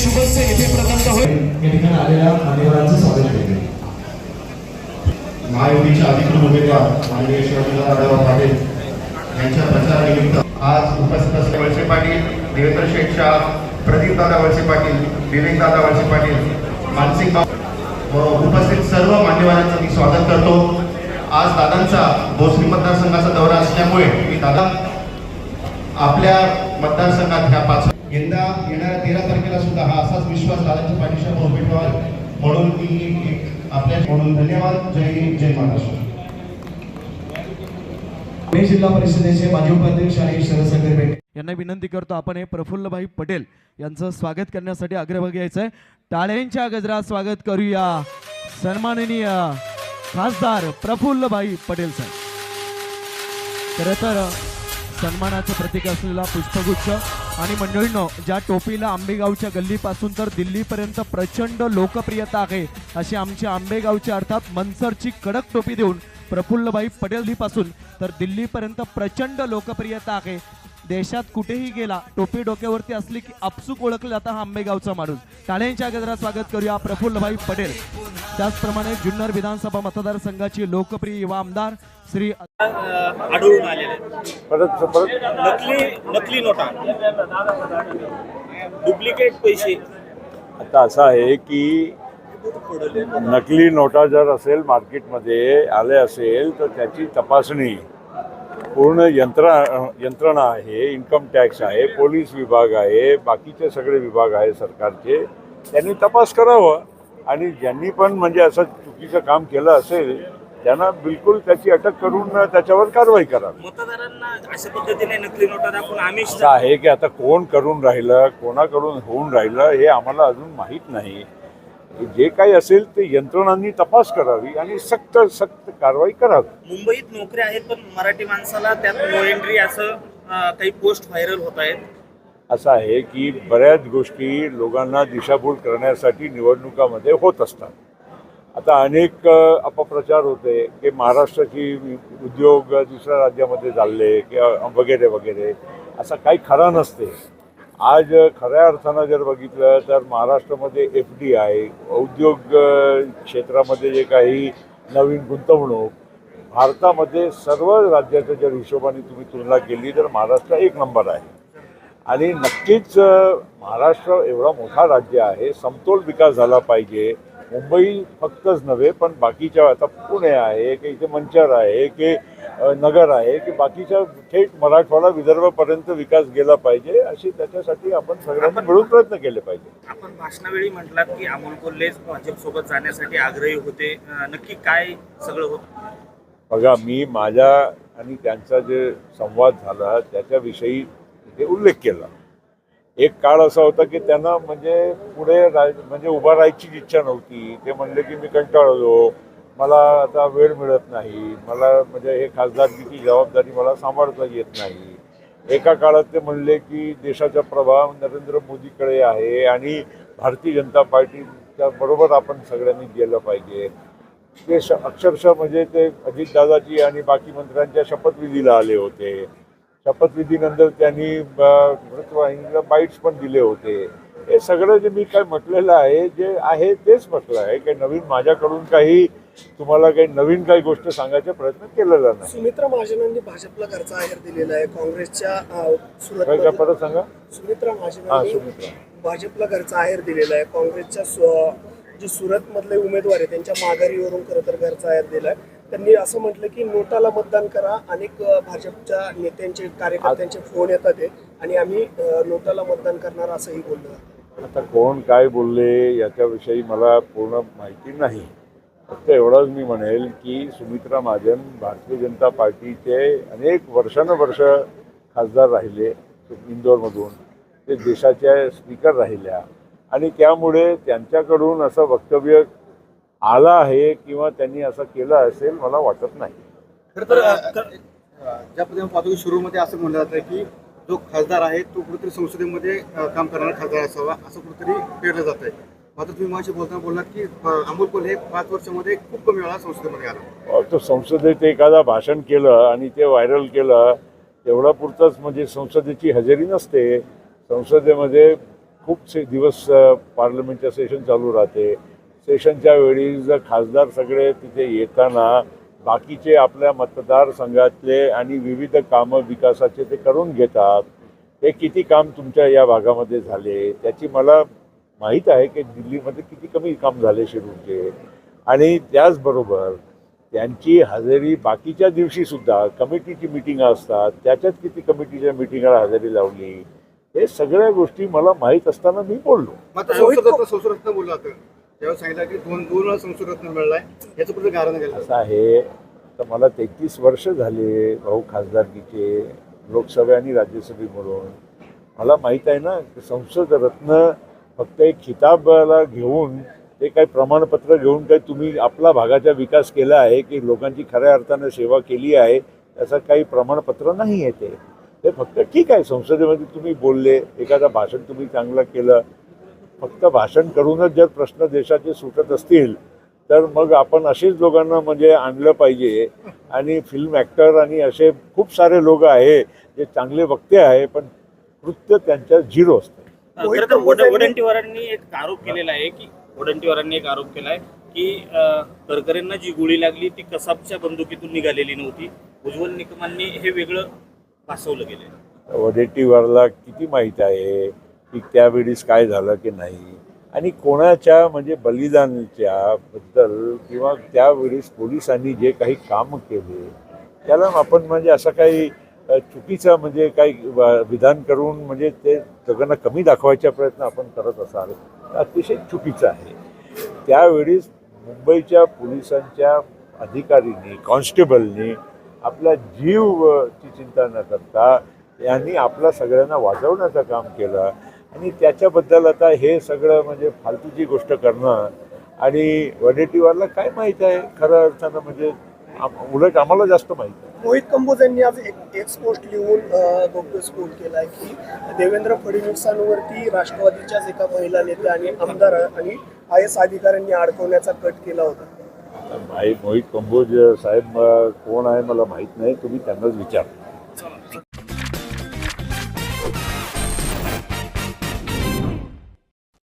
शुभस्य येथे प्रदत्त होईल. या ठिकाणी आलेल्या मान्यवरांचं स्वागत केले महायुतीचे अधिकृत उमेदवार माननीय शिवसेना दादाभाऊ पाटील यांच्या प्रचारानिमित्त आज उपस्थित असले वळसे पाटील देवेंद्र शेख शाह प्रदीप दादा वळसे पाटील विवेक दादा वळसे पाटील मानसिंग व उपस्थित सर्व मान्यवरांचं मी स्वागत करतो. आज दादांचा भोसरी मतदारसंघाचा दौरा असल्यामुळे मी दादा आपल्या मतदारसंघात ह्या पाच यंदा येणाऱ्या तेरा तारखेला सुद्धा हा असाच विश्वास दादांच्या पाठीशी ठेवाल म्हणून मी एक आपल्या म्हणून धन्यवाद. जय हिंद जय महाराष्ट्र. पुणे जिल्हा परिषदेचे माजी उपाध्यक्ष आणि शरद भेटे यांना विनंती करतो आपण हे प्रफुल्लभाई पटेल यांचं स्वागत करण्यासाठी अग्रभागी यायचं आहे टाळ्यांच्या गजरात स्वागत करूया. सन्माननीय खासदार प्रफुल्लभाई पटेल साहेब. खरं तर सन्मानाचं प्रतीक असलेला पुष्पगुच्छ. आणि मंडळींनो ज्या टोपीला आंबेगावच्या गल्लीपासून तर दिल्लीपर्यंत प्रचंड लोकप्रियता आहे अशी आमची आंबेगावची अर्थात मनसरची कडक टोपी देऊन प्रफुल्लभाई पटेलजीपासून तर दिल्लीपर्यंत प्रचंड लोकप्रियता आहे. देशात कुठेही गेला टोपी डोक्यावरती असली की आपसूक ओळखलं जातं हा आंबेगावचा माणूस. टाळ्यांच्या गजरात स्वागत करूया प्रफुल्लभाई पटेल. त्याचप्रमाणे जुन्नर विधानसभा मतदारसंघाचे लोकप्रिय युवा आमदार श्री आढळून आलेले नकली नकली नोटा. डुप्लिकेट पैसे. आता असं आहे की नकली नोटा जर असेल मार्केटमध्ये आले असेल तर त्याची तपासणी पूर्ण यंत्रणा यंत्रणा आहे इन्कम टॅक्स आहे पोलीस विभाग आहे बाकीचे सगळे विभाग आहे सरकारचे. त्यांनी तपास करावं. आणि ज्यांनी पण म्हणजे असं चुकीचं काम केलं असेल त्यांना बिलकुल त्याची अटक करून त्याच्यावर कारवाई करावी मतदारांना अशा पद्धतीने नकली नोटा दाखवून आमिष असं आहे की आता कोण करून राहिलं कोणाकडून होऊन राहिलं हे आम्हाला अजून माहीत नाही. जे काही असेल ते यंत्रणांनी तपास करावी आणि सक्त सक्त कारवाई करावी. मुंबईत नोकऱ्या आहेत पण मराठी माणसाला त्यात नो एंट्री असं काही पोस्ट व्हायरल होत आहेत. असं आहे की बऱ्याच गोष्टी लोकांना दिशाभूल करण्यासाठी निवडणुकामध्ये होत असतात. आता अनेक अपप्रचार होते की महाराष्ट्राची उद्योग दुसऱ्या राज्यामध्ये चालले किंवा वगैरे वगैरे. असं काही खरं नसते. आज खऱ्या अर्थानं जर बघितलं तर महाराष्ट्रामध्ये एफ डी आय औद्योग क्षेत्रामध्ये जे काही नवीन गुंतवणूक भारतामध्ये सर्व राज्याच्या जर हिशोबाने तुम्ही तुलना केली तर महाराष्ट्र एक नंबर आहे. आणि नक्कीच महाराष्ट्र एवढा मोठा राज्य आहे समतोल विकास झाला पाहिजे. मुंबई फक्तच नव्हे पण बाकीच्या आता पुणे आहे की इथे मंचर आहे की नगर आहे की बाकीच्या थेट मराठवाडा विदर्भपर्यंत विकास गेला पाहिजे अशी त्याच्यासाठी आपण सगळ्यांनी मिळून प्रयत्न केले पाहिजे. आपण भाषणावेळी म्हटलात की अमोल कोल्हेच भाजपसोबत जाण्यासाठी आग्रही होते. नक्की काय सगळं होत? बघा मी माझ्या आणि त्यांचा जे संवाद झाला त्याच्याविषयी तिथे उल्लेख केला. एक काळ असा होता की त्यांना म्हणजे पुढे म्हणजे उभा राहायची इच्छा नव्हती. ते म्हणले की मी कंटाळलो. मला आता वेळ मिळत नाही. मला म्हणजे हे खासदारकीची जबाबदारी मला सांभाळता येत नाही. एका काळात ते म्हणले की देशाचा प्रभाव नरेंद्र मोदीकडे आहे आणि भारतीय जनता पार्टीच्या बरोबर आपण सगळ्यांनी गेलं पाहिजे. ते श- अक्षरशः म्हणजे ते अजितदादाजी आणि बाकी मंत्र्यांच्या शपथविधीला आले होते. शपथविधीनंतर त्यांनी ब- वृत्तवाहिनीला बाईट्स पण दिले होते. हे सगळं जे मी काय म्हटलेलं आहे जे आहे तेच म्हटलं आहे. काही नवीन माझ्याकडून काही तुम्हाला काही नवीन काही गोष्ट सांगायचा प्रयत्न केलेला नाही. सुमित्रा महाजनांनी भाजपला घरचा आहेर दिलेला आहे. काँग्रेसच्या परत सांगा? सुमित्रा महाजनांनी भाजपला घरचा आहेर दिलेला आहे. काँग्रेसच्या जे सुरत मधले उमेदवार आहे त्यांच्या माघारीवरून खरं तर घरचा आहेर दिलाय. त्यांनी असं म्हटलं की नोटाला मतदान करा. अनेक भाजपच्या नेत्यांचे कार्यकर्त्यांचे फोन येतात ते आणि आम्ही नोटाला मतदान करणार असंही बोललो आता कोण काय बोलले याच्याविषयी मला पूर्ण माहिती नाही. फक्त एवढंच मी म्हणेल की सुमित्रा महाजन भारतीय जनता पार्टीचे अनेक वर्षानुवर्ष खासदार राहिले इंदोरमधून. ते देशाच्या स्पीकर राहिल्या. आणि त्यामुळे त्यांच्याकडून असं वक्तव्य आलं आहे किंवा त्यांनी असं केलं असेल मला वाटत नाही. खरं तर अ, ज्या पद्धतीने सुरूमध्ये असं म्हणलं जातं की जो खासदार आहे तो कुठेतरी संसदेमध्ये काम करणारा खासदार असावा असं कुठेतरी पेरलं जात आहे मात्र तुम्ही माझी बोलताना बोललात की अमोल कोल्हे पाच वर्षामध्ये खूप कमी वेळा संसदेमध्ये आला. तो संसदेत एखादा भाषण केलं आणि ते व्हायरल केलं तेवढा पुरतंच म्हणजे संसदेची हजेरी नसते. संसदेमध्ये खूपसे दिवस अ, पार्लमेंटचं सेशन चालू राहते. स्टेशनच्या वेळी जर खासदार सगळे तिथे येताना बाकीचे आपल्या मतदारसंघातले आणि विविध कामं विकासाचे ते करून घेतात हे किती काम तुमच्या या भागामध्ये झाले त्याची मला माहीत आहे की दिल्लीमध्ये किती कमी काम झाले शिरूरचे. आणि त्याचबरोबर त्यांची हजेरी बाकीच्या दिवशीसुद्धा कमिटीची मिटिंग असतात त्याच्यात किती कमिटीच्या मिटिंगला हजेरी लावली हे सगळ्या गोष्टी मला माहीत असताना मी बोललो. तेव्हा सांगितलं की दोन दोन वेळा संसदरत्न मिळालाय. याचं कुठे कारण केलं असं आहे तर मला तेहतीस वर्ष झाले भाऊ खासदारकीचे लोकसभा आणि राज्यसभे म्हणून मला माहीत आहे ना संसद रत्न फक्त एक खिताबाला घेऊन ते काही प्रमाणपत्र घेऊन काही तुम्ही आपला भागाचा विकास केला आहे की लोकांची खऱ्या अर्थानं सेवा केली आहे त्याचं काही प्रमाणपत्र नाही आहे ते. ते फक्त ठीक आहे संसदेमध्ये तुम्ही बोलले एखादं भाषण तुम्ही चांगलं केलं फक्त भाषण करूनच जर प्रश्न देशाचे सुटत असतील तर मग आपण असेच लोकांना म्हणजे आणलं पाहिजे. आणि फिल्म ॲक्टर आणि असे खूप सारे लोक आहे जे चांगले वक्ते आहे पण कृत्य त्यांच्या झिरो असतं. वडंटीवारांनी एक आरोप केलेला आहे की वडंटीवारांनी एक आरोप केला आहे की करकरेंना जी गोळी लागली ती कसाबच्या बंदुकीतून निघालेली नव्हती. उज्ज्वल निकमांनी हे वेगळं भासवलं गेलं वडेट्टीवारला किती माहीत आहे? की त्यावेळीस काय झालं की नाही? आणि कोणाच्या म्हणजे बलिदानाच्या बद्दल किंवा त्यावेळीस पोलिसांनी जे काही काम केले त्याला आपण म्हणजे असं काही चुकीचं म्हणजे काही विधान करून म्हणजे ते सगळ्यांना कमी दाखवायचा प्रयत्न आपण करत असाल अतिशय चुकीचं आहे. त्यावेळीस मुंबईच्या पोलिसांच्या अधिकारींनी कॉन्स्टेबलनी आपला जीव ची चिंता न करता यांनी आपला सगळ्यांना वाजवण्याचं काम केलं. आणि त्याच्याबद्दल आता हे सगळं म्हणजे फालतूची गोष्ट करणं आणि वडेट्टीवारला काय माहीत आहे? खरं अर्थानं म्हणजे आम- उलट आम्हाला जास्त माहीत आहे मोहित कंबोज यांनी आज एक एक्स पोस्ट लिहून बोल केलाय की देवेंद्र फडणवीसांवरती राष्ट्रवादीच्याच एका महिला नेत्या आणि आमदार आणि आय एस अधिकाऱ्यांनी अडकवण्याचा कट केला होता. भाई मोहित कंबोज साहेब अ, कोण आहे मला माहीत नाही. तुम्ही त्यांनाच विचार.